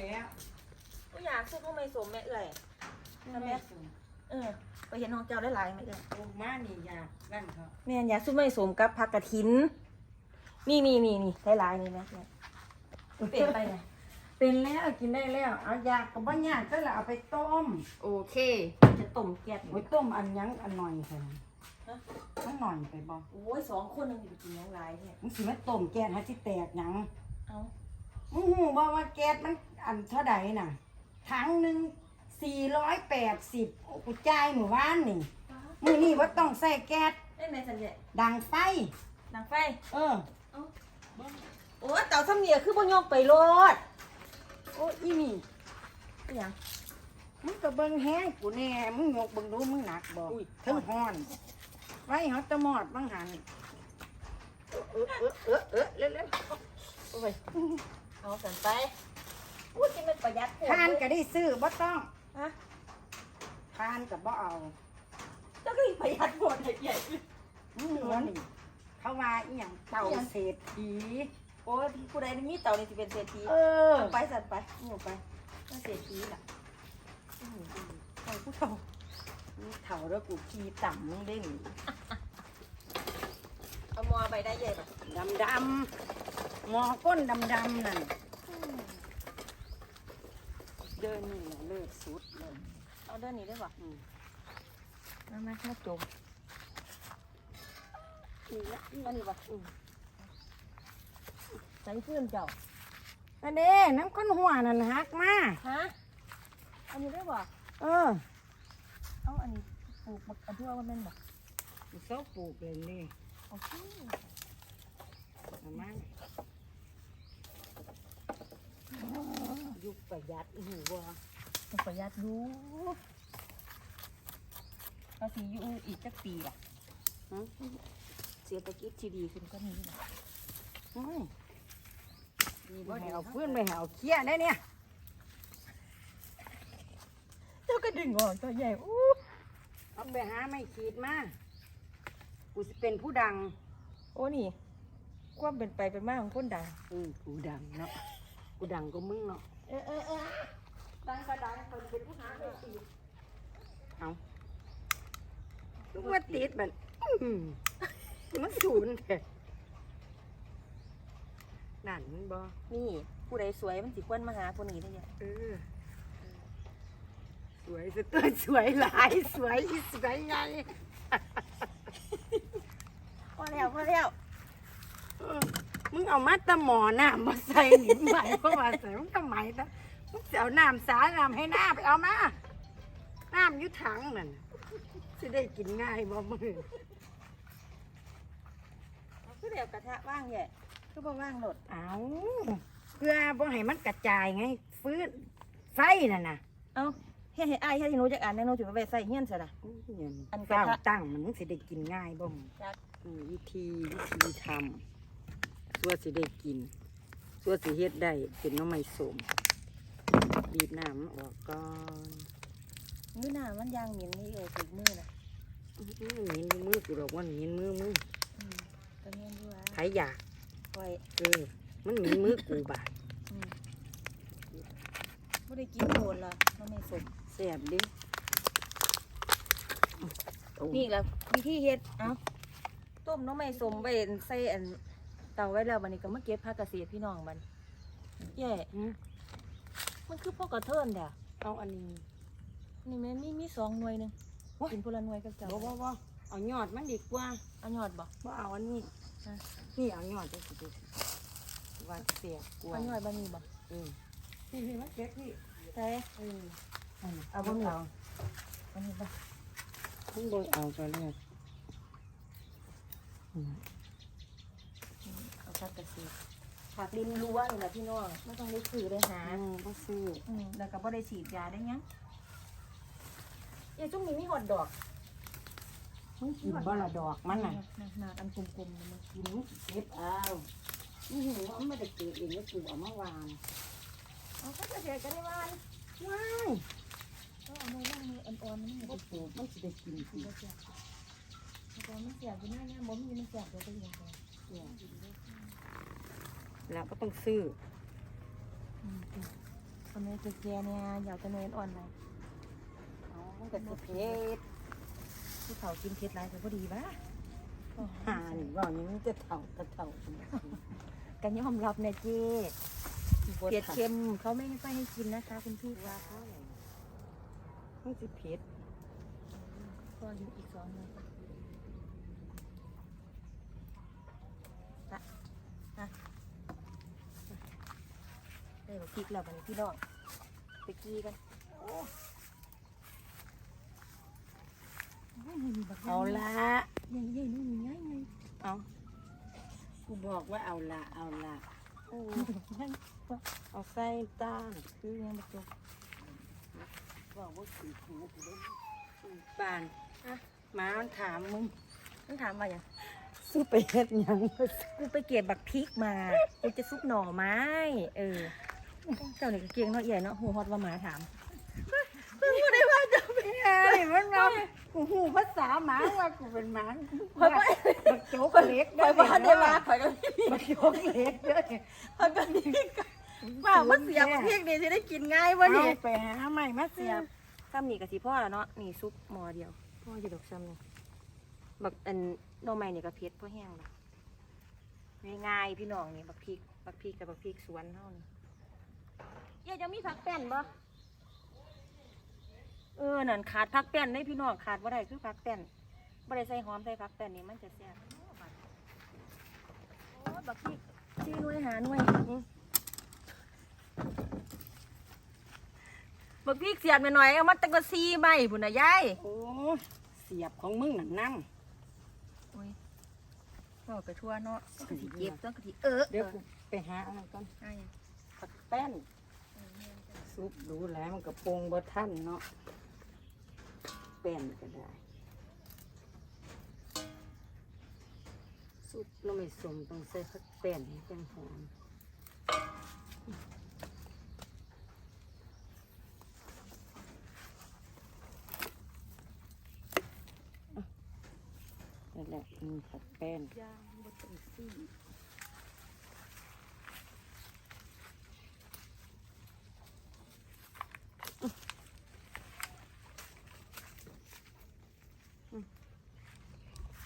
แล้วก็อยากซื้อข้าวไม่สมแม่เอ่ยทำไมเออ ไปเห็นของเจ้าได้หลายไหมเอ่ยโอ้มานี่อยากนั่นเขาแม่นอยากซื้อไม่สมกับผักกระถิน นี่นี่นี่นี่ได้หลายนี่นะเนี่ยเป็นไปไงเป็นแล้วกินได้แล้ว เอาอยากกับบ้านยากก็ละเอาไปต้มโอเค จะต้มแก๊สโอ้ยต้มอันยังอันหน่อยค่ะมันหน่อยไปบ่โอ้ยสองคนนึงอยู่กินยังหลายเนี่ยมึงสิมาต้มแก๊สให้ที่แตกหยัง เอา มึงหูบ่ว่าแก๊สมันอันเท่าใดน่ะ ถังหนึ่งสี่ร้อยแปดสิบกูจ่ายหมู่บ้านนี่มือนี่ว่าต้องใส่แก๊สได้ไหมสันเจดังไฟดังไฟ เออเอาโอ้ยเต่าซ้ำเนียคือบ่ยกไปโลดโอ้อีนี่อิหยังมึงก็เบิ่งแห้งกูแน่ มึงยกเบิ่งดูมึงหนักบ่อุ้ยถึงห้อน ไว้เฮาตะหมอดบังหันเออเออเออเออเร็วโอ้ย เอาสันไปพูดที่มันประหยัดโพดๆทานก็ได้ซื้อบ่ต้องฮะทานก็บ่เอาเจ้าก็อีประหยัดโพดใหญ่มึงเหมือนนี่เขาว่าอีหยังเต่าเศรษฐีโอ้ยผู้ใดมีเต่านี่สิเป็นเศรษฐีเออเอาไปสันไปหนูไปมาเศรษฐีล่ะใครผู้เฒ่ามึงเฒ่าแล้วกูขี้ต่ำมึงเด้งเอามอไปได้ใหญ่ปะดำดำๆ หมอก้นดำดำๆนั่นเดินนี่แหละเลิศสุดเลยเอาเดินนี้ได้ปะอืมมามามาจมนี่ละอันนี้ปะใส่เพื่อนเจ้าอันนี้น้ำข้นหัวนั่นหักมาฮะอันนี้ได้ปะเออ เอาอันนี้ปลูกบักอันที่ว่ามันเป็นบักเสาปลูกเลยนี่โอเคประมาณ ยุคประหยัดอีหูบ่มันประหยัดดูภาษีอยู่อีกจักปีล่ะฮะเศรษฐกิจที่ดีขึ้นก็มีนะโอ้ยนี่บ่ให้เอาเพื่อนไปให้เอาเคี้ยได้เนี่ย เจ้าก็ดึงออกตัวใหญ่อู้เอาไปหาไม่ขีดมา กูสิเป็นผู้ดัง โอ้นี่ ความเป็นไปเป็นมาของคนดัง อืมกูดังเนาะ กูดังก็มึงเนาะเออเออเออดังก็ดังคนเป็นผู้หาไม่ตีเอาลูกว่าติดมันอืมมันศูนย์แท้นั่นมันบ่นี่ผู้ใดสวยมันสิควรมาหาคนนี้ได้ยังเออสวยสเตัวสวยหลายสวยอีสวยใหญ่พอแล้วพอแล้ว มึงเอามาแตะหมอน้ำมาใส่หนิมใหม่เพราะว่าใส่มึงทำไมนะมึงจะเอาน้ำสาน้ำให้หน้าไปเอามาน้ำอยุถังนั่นน่ะจะได้กินง่ายบ่มือเอาคือเดี๋ยวกระทะว่างใหญ่คือบ่ว่างโหลดเอาเพื่อบ่ให้มันกระจายไง ฟื้นไฟนั่นน่ะเอาเฮ็ดให้อายเฮ็ดให้หนูจักอันแน่หนูสิไปไว้ใส่เฮียนซะนะอุ้ยอันกระเฝ้าทะตั้งมันสิได้กินง่ายบ่มจักอืมวิธีวิธีทำ ตัวสิได้กินตัวสิเฮ็ดได้เป็นหน้ำไม้สมบีบน้ำมันออกก่อนมื้อหน้ามันยางเหม็นนี่เอ้ยถึงมือน่ะอื้อหือหมินมือกูดอกว่าหมินมือมึงอืมก็แม่นอยู่ว่าไผอยากปล่อยเออมันหมินมือกูบาดอืมบ่ได้กินโดนละมันไม่สมแซ่บดิโอ้นี่แหละวิธีเฮ็ดเอ้าต้มหน้องไม่สมไว้ใส่อันเตาไว้แล้วบัดนี้ก็มาเก็บผักเกษตรพี่น้องบัดแย่หืม มันคือพวกกระเทินเด้อเอาอันนี้ นี่แม่นมีมีสองหน่วยหนึงว้ายกินคนละหน่วยกับเจ้าบ่บ่บ่เอายอดมันดีกว่าเอายอดบ่ บ่เอาอันนี้อะ นี่เอายอดจังสิดูว่าเสียกว่าเอายอดบ่มีบ่เออนี่นี่มาเก็บนี่ใช่เออเอาบ่มีเอาอันนี้บ่มึงบ่เอาไปเลย อืมเอาผักเกษตรผักริมรั้วนี่แหละพี่น้องไม่ต้องได้ซื้อได้หาอืมบ่ซื้ออืมแล้วก็บ่ได้ฉีดยาได้หยังเอ้ยจุ่มนี้มีหอดดอกมึงกินบ่ละดอกมันน่ะหนาๆอันกลมๆนี่มันกินมึงสิเก็บเอานี่หูว่ามันไม่ได้เกิดเองแล้วกูเอามาวางเอาผักเกษตรกันได้บ้านว้ายเอาเอามือล่างมืออ่อนๆมันบ่บ่ปลูกมันสิได้กินสิบ่เสียบเอาก่อนมันเสียบอยู่หน้าเนี่ยบ่มีมันเสียบเดี๋ยวไปเรียนก่อนเนี่ย แล้วก็ต้องซื้ออืมอืมทำไมตัวแกเนี่ยอยากจะเนินอ่อนเลยเอามันก็สิเพชรผู้เขากินเผ็ดไรก็พอดีวะหานี่ว่าอย่างนี้มันจะเท่าจะเท่ากันกันยอมรับเนี่ยเจ๊บ่เผ็ดทันเค็มเขาไม่ค่อยให้กินนะคะคุณพี่ว่าเขาอะไรมันสิเพชรก็อยู่อีกสองเลยอะอะ ได้บอพริกแล้ววันพี่น้องไปกี้กันเอาละใหญ่ใหญ่นู่นใหญ่ใหญ่เอากูบอกว่าเอาละเอาละโอ้เอาใส่ตาคือยังบักจกบอกว่าสีหูกูได้บานหมามันถามมึงต้องถามว่าอย่างสู้ไปเฮ็ดยังกูไปเก็บบักพริกมา กูจะซุปหน่อไม้ เออ เจ้านี่ก็เก่งเนาะใหญ่เนาะหูฮอดว่าหมาถามมึงไม่ได้ว่าจะเป็นไงมันเรากูหูภาษาหมาว่ากูเป็นหมาบักโจ๊กเล็กข่อยบ่ทันได้ว่าข่อยก็บักโจ๊กเล็กเด้อข่อยก็นี่ว่ามันเสียบักพริกนี่สิได้กินง่ายบ่นี่ไปหาใหม่มาเสียบบซ้ำนี่ก็สิพ่อแล้วเนาะนี่ซุปหม้อเดียวพ่ออยู่ดอกซ้ำนี่บักอันหน่อไม้นี่ก็เผ็ดพ่อแห้งละง่ายๆพี่น้องนี่บักพริกบักพริกกับบักพริกสวนเฮานี่ เอ๊ะจะมีผักแป้นบ่เออนั่นขาดผักแป้นได้พี่น้องขาดว่าได้คือผักแป้นบ่ได้ใส่หอมใส่ผักแป้นนี่มันจะแซ่บโอ้บักพริกซีหน่วยหาหน่วยอื้อบักพริกเสียบหน่อยๆเอามาตั้งแต่ซีใบพุ่นน่ะยายโอ้เสียบของมึงน่ะนั่งโอ้ยพ่อกระทั่วเนาะต้องกะทิเก็บต้องกะทิเออเดี๋ยวกูไปหาอะไรก่อนอะผักแป้น ซุปดูแลมันกระปงบ่ท่านเนาะแป้นก็ได้ ซุปเราไม่สมต้องใส่ผักแป้นให้จังหอมนั่นแหละมีผักแป้นย่างบ่ต้องซี่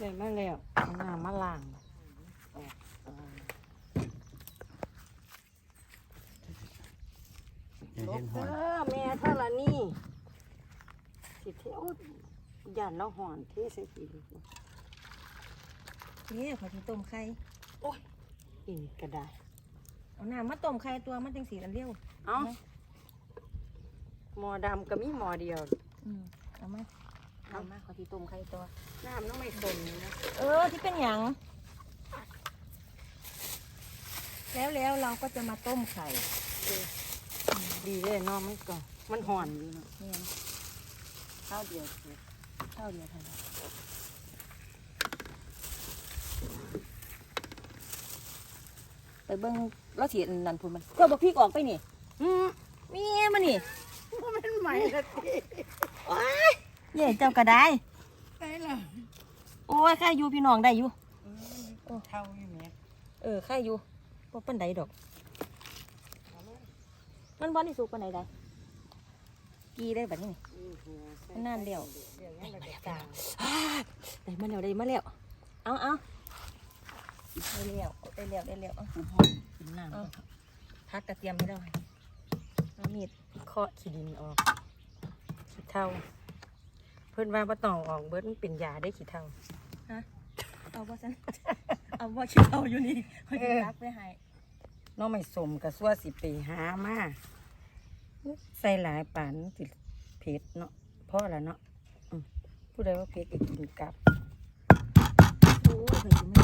ได้มาแล้วเอาน้ำมาล้างออกเอออย่าลเห็บนหเด้อนอแม่เท่าละนี่สิเที่ยวย่านแล้วหอนเทใส่ปีกว่านี่ขอที่ต้มไข่โอ้ยอีกก็ได้ เอาน้ำมาต้มไข่ตัวมันจังสีอันเร็วเอ้าหมอดำก็มีหมอเดียว อืมเอามา เอามาขอที่ต้มไข่ตัวน้ำต้องไม่สนนะเออที่เป็นหยังแล้วแล้วเราก็จะมาต้มไข่ดีเลยเน้องมันก็มันหอนอยู่เนาะเนี่ยข้าวเดียวเสร็จข้าวเดียวเท่านั้นไปเบิ้งเราสีนันพูนมันก็บอกพี่ออกไปนี่อืมมีมันนี่ว่ามันใหม่ละทีว้าย เย่เจ้าก็ได้ใช่ล่ะโอ้ยข้าอยู่พี่น้องได้อยู่โอ้เท่าอยู่แม่เออข้าอยู่ว่าปันใดดอก มันบอลที่สุกปันใดได้กีได้แบบนี้นี่มันนานเดียวเดี๋ยวยังไงตามได้มาแล้วได้มาแล้ว เอาเอาได้แล้วได้แล้วได้แล้วเอากินน้เอาพักกระเทียมให้เราเอามีดำเคาะขี้ดินออกขี้เท่า เพื่อนว่าบ่ต้องออกเบิดมันเป็นยาได้ขี้เท่าเอาว่าฉันเอาว่าคิดเอาอยู่นี่คอยเออรักไปให้น้องไม่สมกับซัวสิไปหามาใส่หลายปานสิเผ็ดเนาะพ่อละเนาะอืมผู้ใดว่าเผ็ดก็กินกลับโอ้ยเคยกินไหม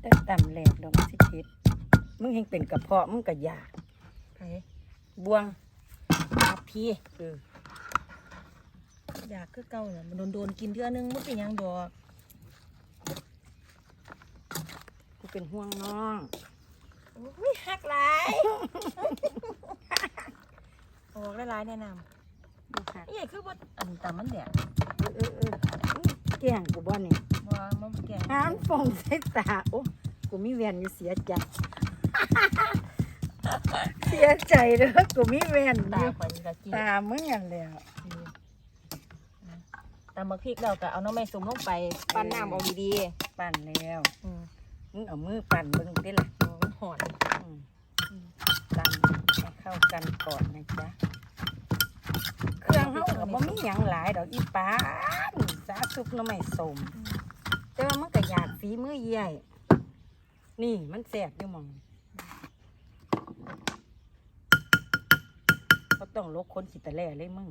แต่ต่ำแหลกดอกมันสิเผ็ดมึงเห็นเป็นกระเพาะมึงก็อยากไผ่บวงขับพี่เออ อยากคือเก่าเนี่ยมันโดนโดนๆกินเทื่อนึงมันเป็นหยังดอกกูเป็นห่วงน้องโอ้ยหักหลายออกหลายๆแนะนบ่คักำนี่คือว่าอันตามันแดดเออเออเออแกล้งกูบ่นี่ว่ามันแก่ห้ามฟองใส่ตาโอ้กูมีเวียนอยู่เสียใจ เสียใจเด้อกูมีแว่นอตายู่ ข่อยนี่ก็กินตามึงอันแล้ว ตำบักพริกแล้วก็เอาน้ำแม่สุ่มลงไปปั้นน้ำเอาดีปั่นแล้วๆอืมมึงเอามือปั่นเบิ่งติล่ะโอ้มันหอนอืมตำให้เข้ากันก่อนนะจ๊ะเครื่องเฮาก็บ่มีหยังหลายดอกอีปานสาสุกหน่อไม้สมแต่ว่ามันก็อยากฝีมือใหญ่นี่มันแซ่บอยู่หมองก็ต้องลกคนขี้ตะแล่เลยมึง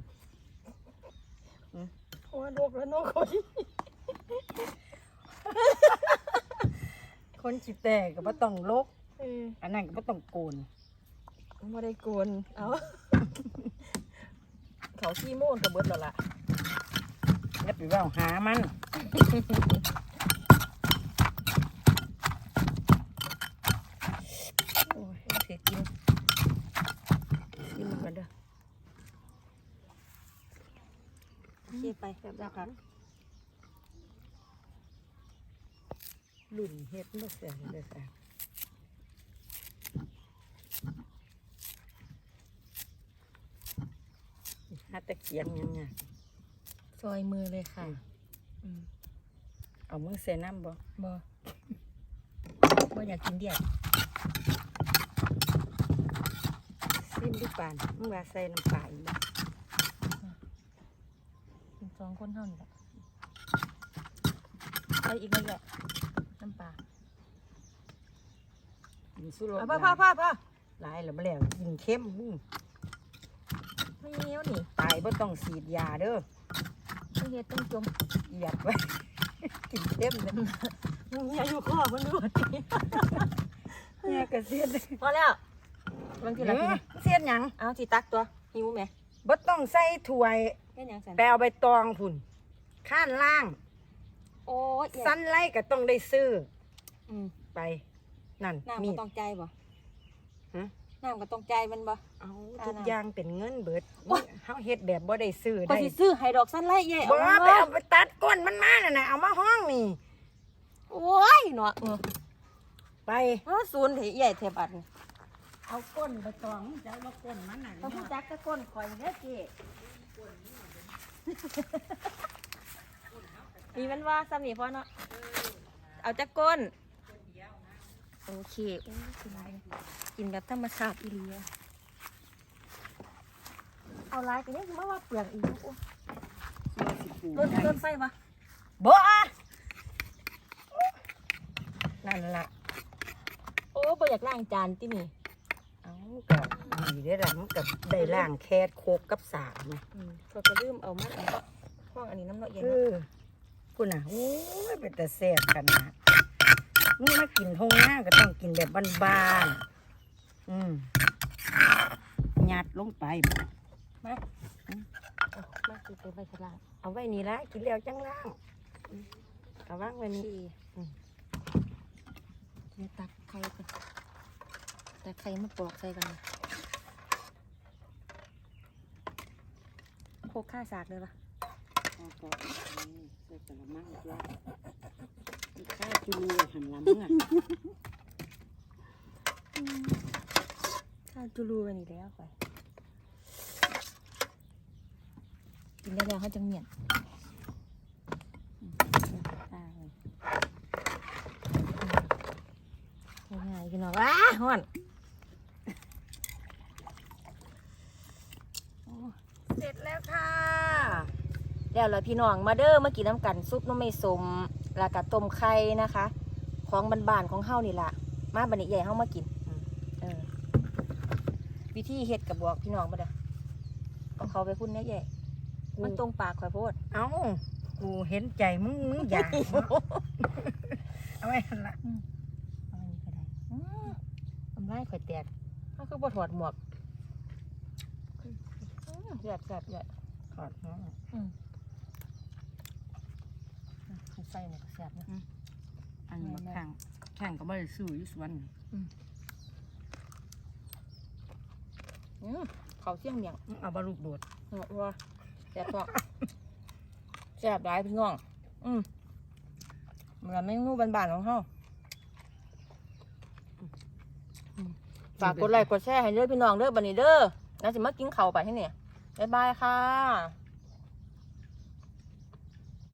โอ้ลูกแล้วน้องคนคนขี้แต่ก็บ่ต้องลก เอออันนั้นก็บ่ต้องโกนไม่ได้โกนเอาเขาขี้โม่นกับเบิดแล้วล่ะอย่าไปเว่าหามันโอ้ยเสียกินกินกันเด้อ โอเคไปแบบนี้ครับหลุ่นเฮ็ดบ่เสียเลยค่ะหาตะเกียงยังไงซอยมือเลยค่ะอืมเอามือใส่น้ำบ่บ่บ่อยากกินเดียดซิมดิปานมึงว่าใส่น้ำปลาอีกบ่กินส องคนเท่านี้แหละไปอีกแล้วแหละน้ำปลากินสู้รสเอาพ่อพ่อพ่อพ่อหลายแล้วบ่แล้วกินเข้มมึงไม่เหนียวนี่ตายบ่ต้องฉีดยาเด้อต้องเฮ็ดต้องจมเหยียดไว้ กินเข้มเลยมึงอย่าอยู่ข้อมันดูดเนี่ยกระเสียดพอแล้วมันคืออะไรเอกินอเสียดหยังเอาที่ตักตัวหิวไหมบ่ต้องใส่ถ้วย แค่ยังสันแปลเอาใบตองพุ่นข้านล่าง โอ้ยสั้นไล่ก็ต้องได้ซื้ออืมไป นั่นน้ำมีก็ด ต้องใจบ่ฮะ น้ำก็ต้องใจมันบ่ เอาอ่าทุกน่ะอย่างเป็นเงินเบิดโอ๊ย เฮาเฮ็ดแบบบ่ได้ซื้อก็ได้สิซื้อให้ดอกสั้นไล่เย่บ่เอาไปมาเอาไปตัดก้นมันมาน่ะนะเอามาห้องนี่ โอ้ยเนาะเออไป เอาศูนย์เถใหญ่เทบัดนี่เอาก้นใบตองจะเอามาก้นมันน่ะต้องพูดจักตะก้นคอยเด้อเจ๊ มีมันว่าซ้ำนี่พ่อเนาะ เอาจักก้น โอเคโอ้ยกินอะไรกินแบบธรรมชาติอีหลีอะเอาลายกันนี่คือมาว่าเปลือกอีกโอ้ยต้นต้นไฟปะบ่นั่นล่ะโอ้บ่อยากล้างจานที่นี่ เอาก็ ดีได้อล่ะมันก็ได้ล่างแคดโคกกับสากนะอืมเขาก็ลืมเอามาอันห้องอันนี้น้ำเนาะเย็นเอเนาะอคุณน่ะโอ้ยเป็นแต่แซ่บขนาดมึงมากินทงหน้าก็ต้องกินแบบบ้านๆอืมยัดลงไปมาเอามาคือไปไปฉลาดเอาไว้นี่ละกินแล้วจังล่างอืมเอาวางไว้นี่สี่อืมเดี๋ยวตักไข่ก่อนตักไข่มาปอกใส่กันนะโค กข้าสากเลยปะเอาต่อนี่ใส่กระมังด้วยอีกข้าวจูรูหันหลังมึงอะข้าวจูรูกันอีกแล้วไปกินได้แล้วเขาจะเมียนตายง่ายๆกินหน่อยว้าฮ้อน เส ร็จแล้วค่ะแล้วเลยพี่น้องมาเด้อมากินน้ำกันซุปน้ำไม่สมแล้วก็ต้มไข่นะคะ ของบ้านๆของเฮานี่ล่ะ มาบันนี้ใหญ่เฮามากินเออวิธีเฮ็ดกับบอกพี่น้องมาเด้อเอาเขาไปพุ่นเนี่ยใหญ่มันตรงปากข่อยโพดเอากูเห็นใจมึงมึงอยากเอาไว้หันละเอาอันนี้ก็ได้อื้อทำไรข่อยแตกถ้าคือบ่ถอดหมวกอื้อ แซ่บแซ่บใหญ่ถอดหัวอืมใส่เนี่ยก็แซ่บนะ อันนี้มาข้างข้างก็ไม่ได้ซื้ออยู่สวนอืมเขาเสี่ยงเมียงมึงเอาบาลูกโดดเนาะว่าแซ่บท้องแซ่บหลายพี่น้อง อืมมันเมนูบ้านๆของเฮาอืมฝากกดไลค์กดแชร์ให้เด้อพี่น้องเด้อบันนี้เด้อแล้วสิมากินข้าวไปที่นี่ บ๊ายบายค่ะ